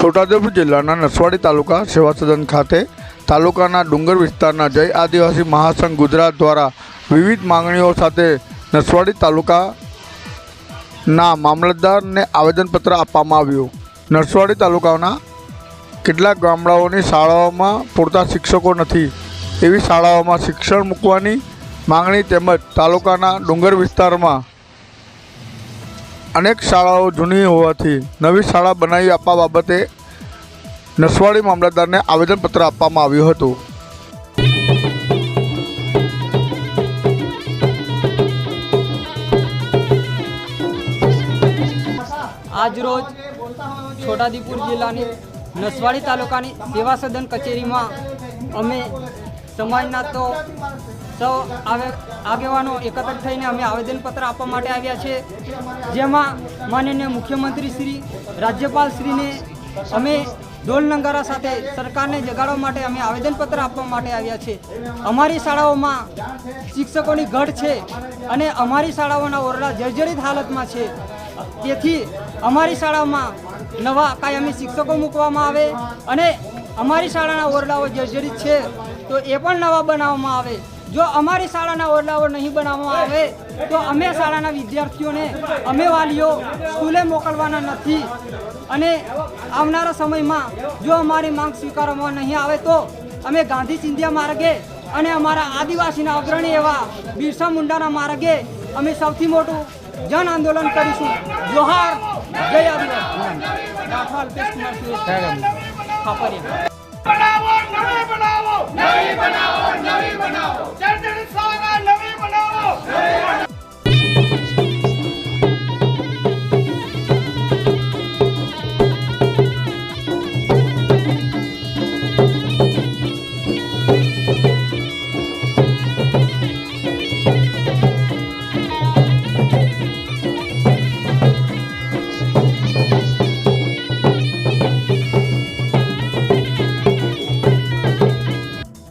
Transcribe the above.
છોટાઉદેપુર જિલ્લાના નસવાડી તાલુકા સેવા સદન ખાતે તાલુકાના ડુંગર વિસ્તારના જય આદિવાસી મહાસંઘ ગુજરાત દ્વારા વિવિધ માંગણીઓ સાથે નસવાડી તાલુકાના મામલતદારને આવેદનપત્ર આપવામાં આવ્યું. નસવાડી તાલુકાના કેટલાક ગામડાઓની શાળાઓમાં પૂરતા શિક્ષકો નથી. એવી શાળાઓમાં શિક્ષણ મૂકવાની માંગણી તેમજ તાલુકાના ડુંગર વિસ્તારમાં અનેક શાળાઓ જૂની હોવાથી નવી શાળા બનાવી આપવા બાબતે નસવાડી મામલતદારને આવેદનપત્ર આપવામાં આવ્યું હતું. આજરોજ છોટાદીપુર જિલ્લાની નસવાડી તાલુકાની સેવા સદન કચેરીમાં અમે સમાજના તો સૌ આગેવાનો એકત્ર થઈને અમે આવેદનપત્ર આપવા માટે આવ્યા છે. જેમાં માનનીય મુખ્યમંત્રી શ્રી, રાજ્યપાલ શ્રીને અમે ઢોલ નંગારા સાથે સરકારને જગાડવા માટે અમે આવેદનપત્ર આપવા માટે આવ્યા છે. અમારી શાળાઓમાં શિક્ષકોની ઘટ છે અને અમારી શાળાઓના ઓરડા જર્જરિત હાલતમાં છે. તેથી અમારી શાળામાં નવા કાયમી શિક્ષકો મૂકવામાં આવે અને અમારી શાળાના ઓરડાઓ જર્જરિત છે. તો એ પણ નવા બનાવવામાં આવે. જો અમારી શાળાના ઓરડાઓ નહીં બનાવવામાં આવે, તો અમે શાળાના વિદ્યાર્થીઓને, અમે વાલીઓ સ્કૂલે મોકલવાના નથી. અને આવનારા સમયમાં જો અમારી માંગ સ્વીકારવામાં નહીં આવે, તો અમે ગાંધી સિંધિયા માર્ગે અને અમારા આદિવાસીના અગ્રણી એવા બિરસા મુંડાના માર્ગે અમે સૌથી મોટું જન આંદોલન કરીશું. જોહાર, જય આદિવાસી. Não, é ir para na!